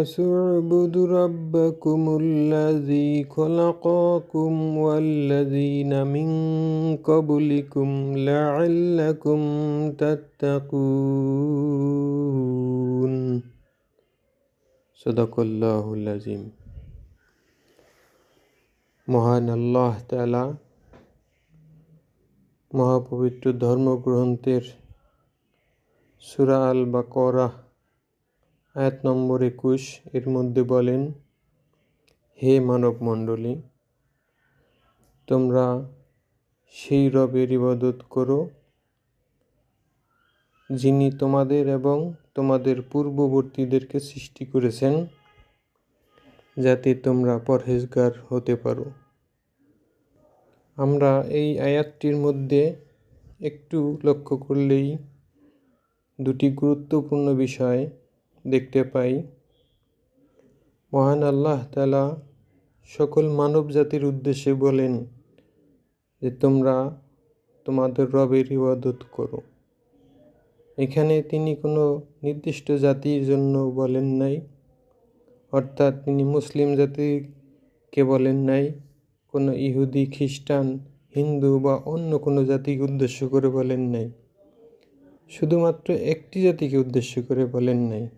الناس اعبدوا ربكم الذي خلقكم والذين من قبلكم لعلكم تتقون صدق الله العظيم মহান আল্লাহ তালা মহাপবিত্র ধর্মগ্রন্থের সুরা আল বাকরা আয়াত নম্বর একুশ, এর মধ্যে বলেন, হে মানব মণ্ডলী তোমরা সেই রবের ইবাদত করো, যিনি তোমাদের এবং তোমাদের পূর্ববর্তীদেরকে সৃষ্টি করেছেন, যাতে তোমরা পরহেজগার হতে পারো। আমরা এই আয়াতটির মধ্যে একটু লক্ষ্য করলেই দুটি গুরুত্বপূর্ণ বিষয় দেখতে পাই। মহান আল্লাহ তালা সকল মানব জাতির উদ্দেশ্যে বলেন যে, তোমরা তোমাদের রবের ইবাদত করো। এখানে তিনি কোনো নির্দিষ্ট জাতির জন্য বলেন নাই, অর্থাৎ তিনি মুসলিম জাতিকে বলেন নাই, কোনো ইহুদি, খ্রিস্টান, হিন্দু বা অন্য কোনো জাতিকে উদ্দেশ্য করে বলেন নাই। শুধুমাত্র একটি জাতিকে উদ্দেশ্য করে বলেন নাই।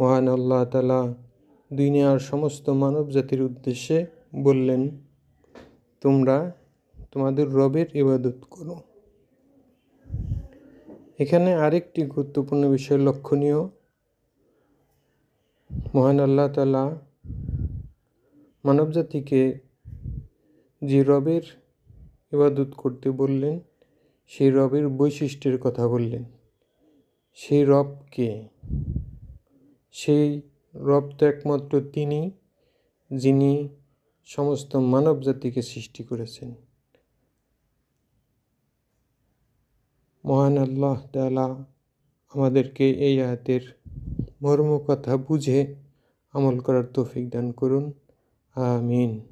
মহান আল্লাহ তালা দুনিয়ার সমস্ত মানব জাতির উদ্দেশ্যে বললেন, তোমরা তোমাদের রবের ইবাদত করো। এখানে আরেকটি গুরুত্বপূর্ণ বিষয় লক্ষণীয়। মহান আল্লাহ তালা মানবজাতিকে যে রবের ইবাদত করতে বললেন, সেই রবের বৈশিষ্ট্যের কথা বললেন। সেই রবকে সেই রব তো একমাত্র তিনি, যিনি সমস্ত মানব জাতিকে সৃষ্টি করেছেন। মহান আল্লাহ তালা আমাদেরকে এই আয়াতের মর্ম কথা বুঝে আমল করার তৌফিক দান করুন। আমিন।